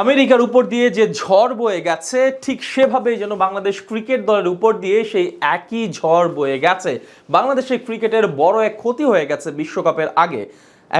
আমেরিকার উপর দিয়ে যে ঝড় বয়ে গেছে, ঠিক সেভাবেই যেন বাংলাদেশ ক্রিকেট দলের উপর দিয়ে সেই একই ঝড় বয়ে গেছে। বাংলাদেশের ক্রিকেটের বড় এক ক্ষতি হয়ে গেছে বিশ্বকাপের আগে।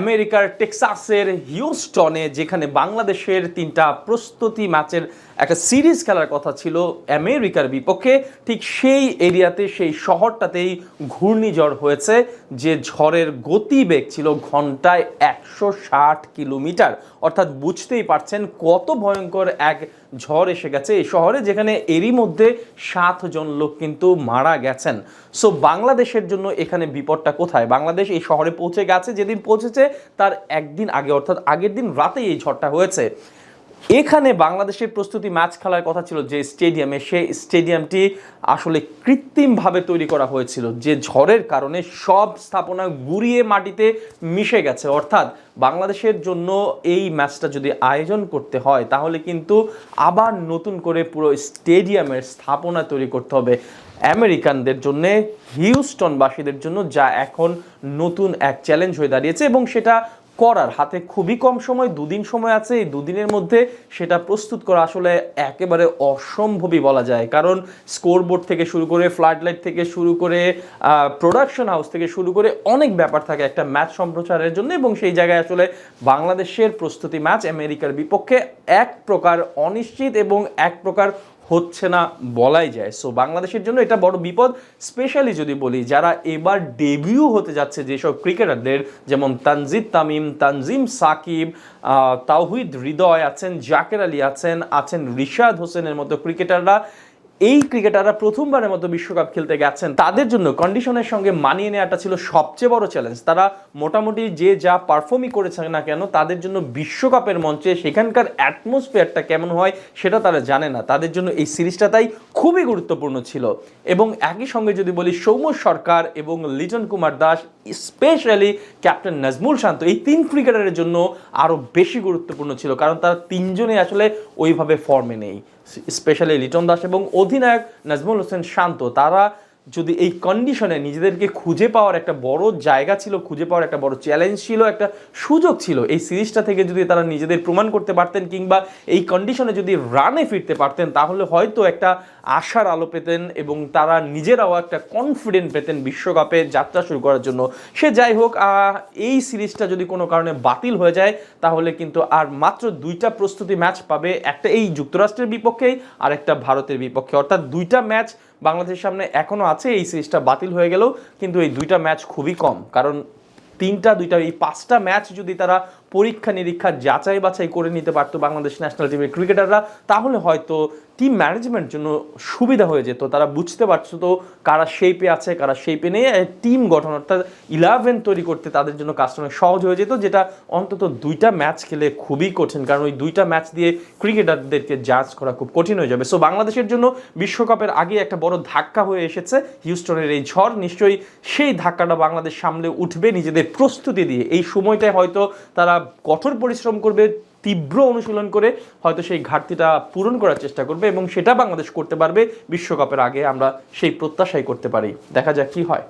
আমেরিকার টেক্সাসের হিউস্টনে, যেখানে বাংলাদেশের তিনটা প্রস্তুতি ম্যাচের একটা সিরিজ খেলার কথা ছিল আমেরিকার বিপক্ষে, ঠিক সেই এরিয়াতে, সেই শহরটাতেই ঘূর্ণিঝড় হয়েছে, যে ঝড়ের গতিবেগ ছিল ঘন্টায় একশো ষাট কিলোমিটার। অর্থাৎ বুঝতেই পারছেন কত ভয়ঙ্কর এক ঝড় এসে গেছে এই শহরে, যেখানে এরই মধ্যে সাতজন লোক কিন্তু মারা গেছেন। সো বাংলাদেশের জন্য এখানে বিপদটা কোথায়? বাংলাদেশ এই শহরে পৌঁছে গেছে, যেদিন পৌঁছেছে তার একদিন আগে অর্থাৎ আগের দিন রাতেই এই ঝড়টা হয়েছে। এখানে বাংলাদেশের প্রস্তুতি ম্যাচ খেলার কথা ছিল যে স্টেডিয়ামে, সেই স্টেডিয়ামটি আসলে কৃত্রিমভাবে তৈরি করা হয়েছিল। যে ঝড়ের কারণে সব স্থাপনা গুড়িয়ে মাটিতে মিশে গেছে। অর্থাৎ বাংলাদেশের জন্য এই ম্যাচটা যদি আয়োজন করতে হয়, তাহলে কিন্তু আবার নতুন করে পুরো স্টেডিয়ামের স্থাপনা তৈরি করতে হবে আমেরিকানদের জন্য, হিউস্টনবাসীদের জন্য, যা এখন নতুন এক চ্যালেঞ্জ হয়ে দাঁড়িয়েছে এবং সেটা করার, হাতে খুবই কম সময়, দুদিন সময় আছে, এই দুদিনের মধ্যে সেটা প্রস্তুত করা আসলে একেবারে অসম্ভবই বলা যায়। কারণ স্কোরবোর্ড থেকে শুরু করে ফ্লাড লাইট থেকে শুরু করে প্রোডাকশন হাউস থেকে শুরু করে অনেক ব্যাপার থাকে একটা ম্যাচ সম্প্রচারের জন্য এবং সেই জায়গায় আসলে বাংলাদেশের প্রস্তুতি ম্যাচ, আমেরিকার বিপক্ষে এক প্রকার অনিশ্চিত এবং এক প্রকার হচ্ছে না বলাই যায়। সো বাংলাদেশের জন্য এটা বড় বিপদ স্পেশালি যদি বলি, যারা এবার ডেবিউ হতে যাচ্ছে যেসব ক্রিকেটারদের যেমন তানজিদ তামিম, তানজিম সাকিব তাওহিদ হৃদয় আছেন, জাকের আলী আছেন আছেন রিশাদ হোসেনের মতো ক্রিকেটাররা এই ক্রিকেটাররা প্রথমবারের মতো বিশ্বকাপ খেলতে গেছেন। তাদের জন্য কন্ডিশনের সঙ্গে মানিয়ে নেওয়াটা ছিল সবচেয়ে বড় চ্যালেঞ্জ তারা মোটামুটি যে যা পারফর্মই করেছে না কেন, তাদের জন্য বিশ্বকাপের মঞ্চে সেখানকার অ্যাটমসফিয়ারটা কেমন হয় সেটা তারা জানে না। তাদের জন্য এই সিরিজটা তাই খুবই গুরুত্বপূর্ণ ছিল। এবং একই সঙ্গে যদি বলি সৌম্য সরকার এবং লিটন কুমার দাস স্পেশালি ক্যাপ্টেন নাজমুল শান্ত, এই তিন ক্রিকেটারের জন্য আরও বেশি গুরুত্বপূর্ণ ছিল। কারণ তারা তিনজনে আসলে ওইভাবে ফর্মে নেই। স্পেশালি লিটন দাস এবং অধিনায়ক নাজমুল হোসেন শান্ত তারা যদি এই কন্ডিশনে নিজেদেরকে খুঁজে পাওয়ার একটা বড় জায়গা ছিল, খুঁজে পাওয়ার একটা বড় চ্যালেঞ্জ ছিল, একটা সুযোগ ছিল, এই সিরিজটা থেকে যদি তারা নিজেদের প্রমাণ করতে পারতেন কিংবা এই কন্ডিশনে যদি রানে ফিরতে পারতেন, তাহলে হয়তো একটা আশার আলো পেতেন এবং তারা নিজেরাও একটা কনফিডেন্ট পেতেন বিশ্বকাপে যাত্রা শুরু করার জন্য। সে যাই হোক এই সিরিজটা যদি কোনো কারণে বাতিল হয়ে যায়, তাহলে কিন্তু আর মাত্র দুইটা প্রস্তুতি ম্যাচ পাবে, একটা এই যুক্তরাষ্ট্রের বিপক্ষেই আর একটা ভারতের বিপক্ষে। অর্থাৎ দুইটা ম্যাচ বাংলাদেশের সামনে এখনও আছে, এই সিরিজটা বাতিল হয়ে গেলেও কিন্তু এই দুইটা ম্যাচ খুবই কম। কারণ তিনটা, দুইটা, এই পাঁচটা ম্যাচ যদি তারা পরীক্ষা নিরীক্ষা যাচাই বাছাই করে নিতে পারতো বাংলাদেশ ন্যাশনাল টিমের ক্রিকেটাররা, তাহলে হয়তো টিম ম্যানেজমেন্ট জন্য সুবিধা হয়ে যেত তারা বুঝতে পারছ তো কারা শেপে আছে, কারা শেপে নেই। টিম গঠন, অর্থাৎ ইলেভেন তৈরি করতে তাদের জন্য কাজটা অনেক সহজ হয়ে যেত, যেটা অন্তত দুইটা ম্যাচ খেলে খুবই কঠিন। কারণ ওই দুইটা ম্যাচ দিয়ে ক্রিকেটারদেরকে জাজ করা খুব কঠিন হয়ে যাবে। সো বাংলাদেশের জন্য বিশ্বকাপের আগে একটা বড় ধাক্কা হয়ে এসেছে, হিউস্টনের এই ঝড়। নিশ্চয়ই সেই ধাক্কাটা বাংলাদেশ সামলে উঠবে নিজেদের প্রস্তুতি দিয়ে। এই সময়টায় হয়তো তারা কঠোর পরিশ্রম করবে তীব্র অনুশীলন করে হয়তো সেই ঘাটতিটা পূরণ করার চেষ্টা করবে এবং সেটা বাংলাদেশ করতে পারবে বিশ্বকাপের আগে আমরা সেই প্রত্যাশাই করতে পারি। দেখা যাক কি হয়।